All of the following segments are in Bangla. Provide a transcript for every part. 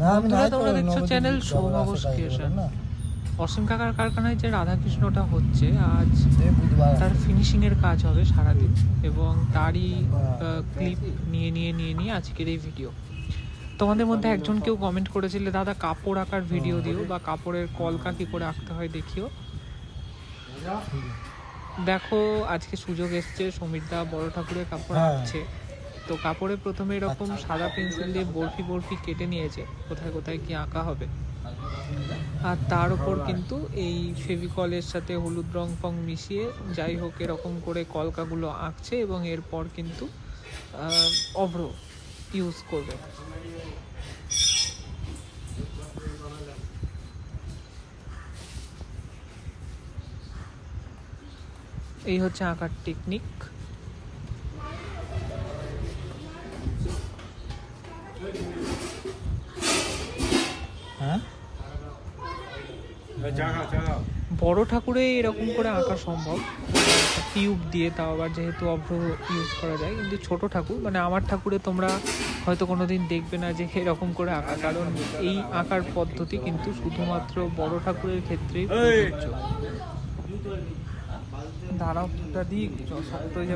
না আমি বন্ধুরা, তোমরা দেখছ চ্যানেল যাব, সৌভাগ্য রাস্তায় ক্রিয়েশন। না? অসীম কাকার কারখানায় যে রাধাকৃষ্ণটা হচ্ছে আজ তার ফিনিশিং এর কাজ হবে সারাদিন এবং তারই ক্লিপ নিয়ে নিয়ে নিয়ে নিয়ে আজকের এই ভিডিও তোমাদের মধ্যে একজন কেউ কমেন্ট করেছিলে দাদা কাপড় আঁকার ভিডিও দিও বা কাপড়ের কলকা কি করে আঁকতে হয় দেখিও। দেখো আজকে সুযোগ এসছে সমীরদা বড় ঠাকুরের কাপড় হ্যাঁ। আঁকছে। তো কাপড়ে প্রথমে এরকম সাদা পেন্সিল দিয়ে বরফি বরফি কেটে নিয়েছে কোথায় কোথায় কি আঁকা হবে। আর তার উপর কিন্তু এই ফেভিকলের সাথে হলুদ রং ফং মিশিয়ে যাই হোক এরকম করে কলকাগুলো আঁকছে এবং এরপর কিন্তু অভ্র ইউজ করবে। এই হচ্ছে আঁকার টেকনিক হ্যাঁ? বড় ঠাকুরে এরকম করে আঁকা সম্ভব। টিউব দিয়ে তাও আবার যেহেতু অভ্র ইউজ করা যায় কিন্তু ছোট ঠাকুর মানে আমার ঠাকুরে তোমরা হয়তো কোনোদিন দেখবে না যে এরকম করে আঁকা কারণ এই আঁকার পদ্ধতি কিন্তু শুধুমাত্র বড় ঠাকুরের ক্ষেত্রেই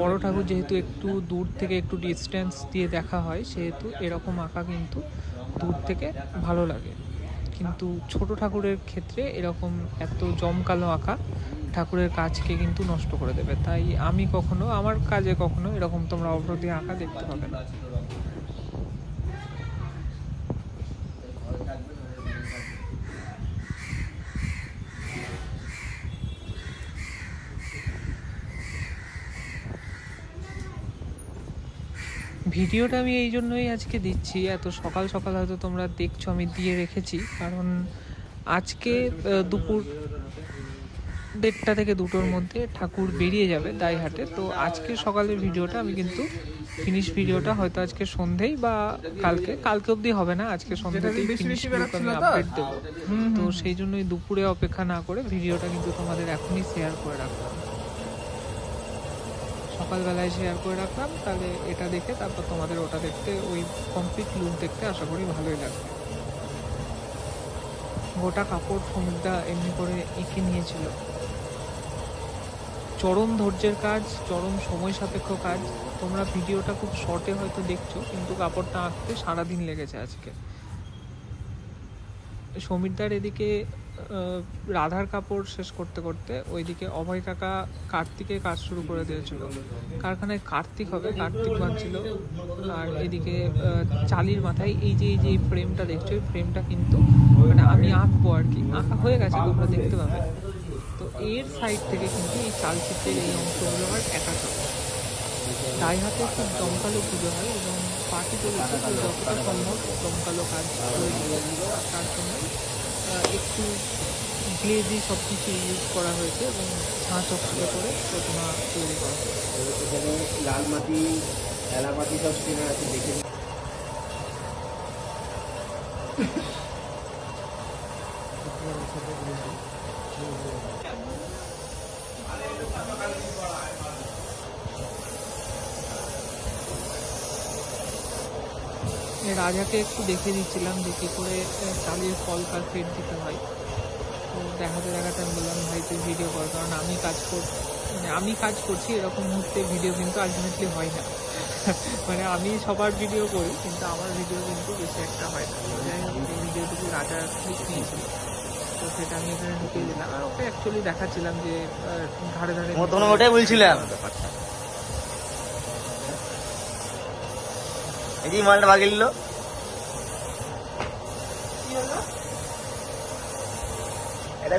বড় ঠাকুর যেহেতু একটু দূর থেকে একটু ডিস্টেন্স দিয়ে দেখা হয় সেহেতু এরকম আঁকা কিন্তু দূর থেকে ভালো লাগে। কিন্তু ছোট ঠাকুরের ক্ষেত্রে এরকম এত জমকালো আঁকা ঠাকুরের কাজকে কিন্তু নষ্ট করে দেবে। তাই আমি কখনো, আমার কাজে কখনো এরকম তোমরা অবরোধে আঁকা দেখতে পাবে না। ভিডিওটা আমি এই জন্যই আজকে দিচ্ছি। এত সকাল সকাল হয়তো তোমরা দেখছ আমি দিয়ে রেখেছি। কারণ আজকে দুপুর দেড়টা থেকে দুটোর মধ্যে ঠাকুর বেরিয়ে যাবে দাইহাটে। তো আজকে সকালের ভিডিওটা আমি কিন্তু ফিনিশ ভিডিওটা হয়তো আজকে সন্ধেই বা কালকে কালকে অবধি হবে না আজকে সন্ধ্যাতেই বেশি ফিনিশ? আপডেট দেবো। তো সেই জন্যই দুপুরে অপেক্ষা না করে ভিডিওটা কিন্তু তোমাদের এখনই শেয়ার করে রাখলাম। সকালবেলায় শেয়ার করে রাখলাম, তাহলে এটা দেখে তারপর তোমাদের ওটা দেখতে, ওই কমপ্লিট লুক দেখতে আশা করি ভালোই লাগবে। গোটা কাপড় সমুদ্রা এমনি করে এঁকে নিয়েছিল। চরম ধৈর্যের কাজ, চরম সময় সাপেক্ষ কাজ। তোমরা ভিডিওটা খুব শর্টে হয়তো দেখছ, কিন্তু কাপড়টা আঁকতে সারাদিন লেগেছে আজকে। সমীরদার এদিকে রাধার কাপড় শেষ করতে করতে ওইদিকে অভয় কাকা কার্তিকের কাজ শুরু করে দিয়েছিল। কারখানায় কার্তিক হবে কার্তিক বাঁধছিল আর এদিকে চালির মাথায় এই যে এই যে ফ্রেমটা দেখছ এই ফ্রেমটা কিন্তু মানে আমি আঁকবো আর কি। আঁকা হয়ে গেছে তোমরা দেখতে পাবে। তো এর সাইড থেকে কিন্তু এই চালচিত্রের এই অংশগুলো আর একা তাই হাতে খুব জমকালো পুজো হয় এবং পার্টি যে যতটা সম্ভব জমকালো কাজ তার জন্য আহ, একটু গ্লেজি সব কিছু ইউজ করা হয়েছে এবং ছাঁ চকচকে করে প্রতিমা তৈরি করা হয়েছে। লাল মাটি এলা মাটি সব কেনা আছে, দেখে রাজাকে একটু দেখে দিচ্ছিলাম যে কী করে চালিয়ে কলকা সেট দিতে হয়। তো দেখাতে দেখাতে আমি বললাম ভাই তুই ভিডিও কর কারণ আমি কাজ কর মানে আমি কাজ করছি এরকম মুহূর্তে ভিডিও কিন্তু আলটিমেটলি হয় না। মানে আমি সবার ভিডিও করি কিন্তু আমার ভিডিও কিন্তু বেশি একটা হয় না। যাই হোক এই ভিডিওটুকু রাজা ক্লিক নিয়েছিল। তো সেটা আমি এখানে ঢুকিয়ে দিলাম। আর ওকে অ্যাকচুয়ালি দেখাচ্ছিলাম যে ধারে ধারে ওটাই বলছিলাম। ব্যাপারটা। এই যে মালটা ভাগে নিল এটা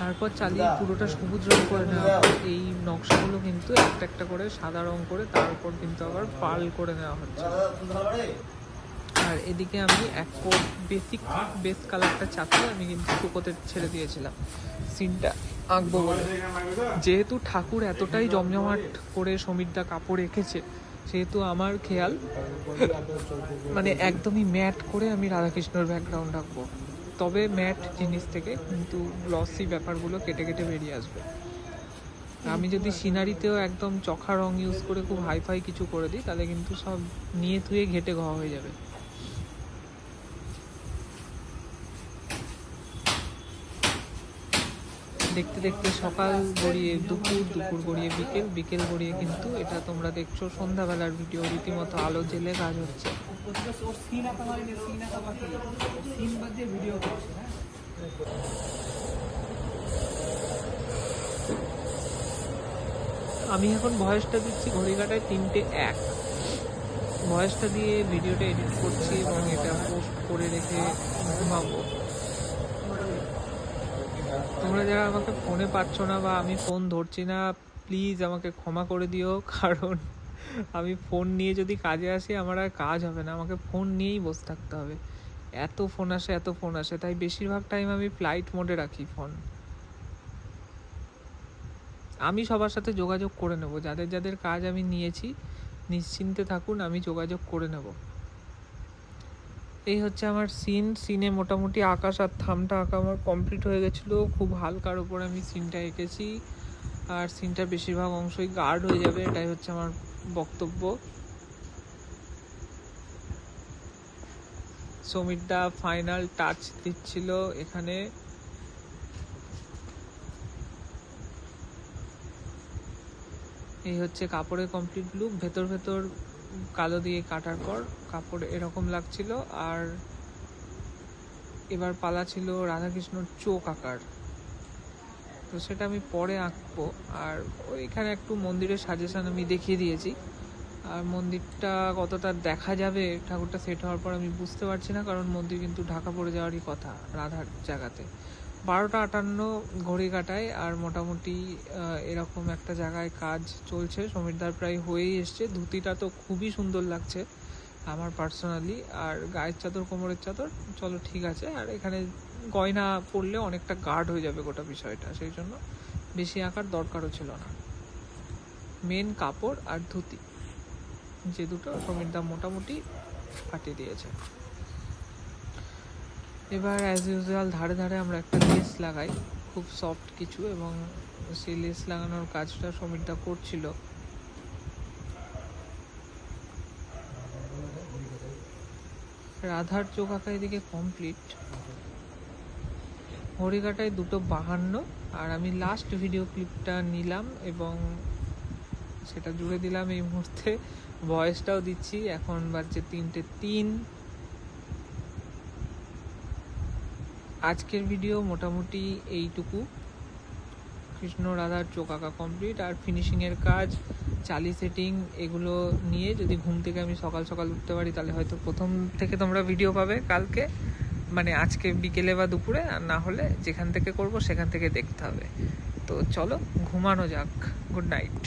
তারপর চালিয়ে পুরোটা সবুজ রং করে নেওয়া হয়। এই নকশাগুলো কিন্তু একটা একটা করে সাদা রং করে তার উপর কিন্তু আবার পাল করে নেওয়া হচ্ছে। আর এদিকে আমি এক কোট বেসিক বেস কালারটা চাপিয়ে আমি কিন্তু শুকোতে ছেড়ে দিয়েছিলাম। সিনটা আঁকবো বলে। যেহেতু ঠাকুর এতটাই জমজমাট করে সমীরদা কাপড় এঁকেছে সেহেতু আমার খেয়াল মানে একদমই ম্যাট করে আমি রাধাকৃষ্ণর ব্যাকগ্রাউন্ড রাখব। তবে ম্যাট জিনিস থেকে কিন্তু গ্লসি ব্যাপারগুলো কেটে কেটে বেরিয়ে আসবে। আমি যদি সিনারিতেও একদম চখা রং ইউজ করে খুব হাইফাই কিছু করে দিই, তাহলে কিন্তু সব নিয়ে থুয়ে ঘেটে ঘ হয়ে যাবে। দেখতে দেখতে সকাল গড়িয়ে দুপুর দুপুর গড়িয়ে বিকেল বিকেল গড়িয়ে কিন্তু এটা তোমরা দেখছ, সন্ধ্যাবেলার ভিডিও রীতিমতো আলো জেলে কাজ হচ্ছে। আমি এখন ভয়েসটা দিচ্ছি ঘড়িকাটায় তিনটে এক। ভয়েসটা দিয়ে ভিডিওটা এডিট করছি এবং এটা পোস্ট করে রেখে ঘুমাবো। তোমরা যারা আমাকে ফোনে পাচ্ছ না বা আমি ফোন ধরছি না প্লিজ আমাকে ক্ষমা করে দিও, কারণ আমি ফোন নিয়ে যদি কাজে আসি, আমার আর কাজ হবে না। আমাকে ফোন নিয়েই বসে থাকতে হবে। এত ফোন আসে, এত ফোন আসে। তাই বেশিরভাগ টাইম আমি ফ্লাইট মোডে রাখি ফোন আমি সবার সাথে যোগাযোগ করে নেব। যাদের যাদের কাজ আমি নিয়েছি, নিশ্চিন্তে থাকুন, আমি যোগাযোগ করে নেব। এই হচ্ছে আমার সিন সিনে মোটামুটি আকাশ আর থামটা আঁকা আমার কমপ্লিট হয়ে গেছিল। খুব হালকার উপর আমি সিনটা এঁকেছি। আর সিনটার বেশিরভাগ অংশই গার্ড হয়ে যাবে, এটাই হচ্ছে আমার বক্তব্য। সমীর দা ফাইনাল টাচ দিচ্ছিল এখানে। এই হচ্ছে কাপড়ের কমপ্লিট লুক ভেতর ভেতর কালো দিয়ে কাটার পর কাপড় এরকম লাগছিল, আর এবার পালা ছিল রাধাকৃষ্ণর চোখ আঁকার। তো সেটা আমি পরে আঁকবো, আর ওইখানে একটু মন্দিরের সাজেশন আমি দেখিয়ে দিয়েছি। আর মন্দিরটা কতটা দেখা যাবে, ঠাকুরটা সেট হওয়ার পর আমি বুঝতে পারছি না, কারণ মন্দির কিন্তু ঢাকা পড়ে যাওয়ারই কথা রাধার জায়গাতে। বারোটা আটান্ন ঘড়ি কাটায় আর মোটামুটি এরকম একটা জায়গায় কাজ চলছে। সমীরদার প্রায় হয়েই এসছে। ধুতিটা তো খুবই সুন্দর লাগছে আমার পার্সোনালি। আর গায়ের চাদর, কোমরের চাদর, চলো ঠিক আছে। আর এখানে গয়না পরলে অনেকটা গার্ড হয়ে যাবে গোটা বিষয়টা, সেই জন্য বেশি আঁকার দরকারও ছিল না। মেন কাপড় আর ধুতি, যে দুটো সমীরদা মোটামুটি ফাটিয়ে দিয়েছে। এবার অ্যাজ ইউজুয়াল ধারে ধারে আমরা একটা লেস লাগাই, খুব সফট কিছু এবং সেই লেস লাগানোর কাজটা সমীরদা করছিল। রাধার চোখ আঁকা এদিকে কমপ্লিট হরিকাটায় দুটো বাহান্ন, আর আমি লাস্ট ভিডিও ক্লিপটা নিলাম এবং সেটা জুড়ে দিলাম এই মুহূর্তে। ভয়েসটাও দিচ্ছি, এখন বাজছে তিনটে তিন। আজকের ভিডিও মোটামুটি এইটুকু। কৃষ্ণ রাধার চোখ আঁকা কমপ্লিট আর ফিনিশিংয়ের কাজ, চালি সেটিং এগুলো নিয়ে যদি ঘুম থেকে আমি সকাল সকাল উঠতে পারি, তাহলে হয়তো প্রথম থেকে তোমরা ভিডিও পাবে কালকে। মানে আজকে বিকেলে বা দুপুরে, আর না হলে যেখান থেকে করব সেখান থেকে দেখতে হবে। তো চলো, ঘুমানো যাক। Good night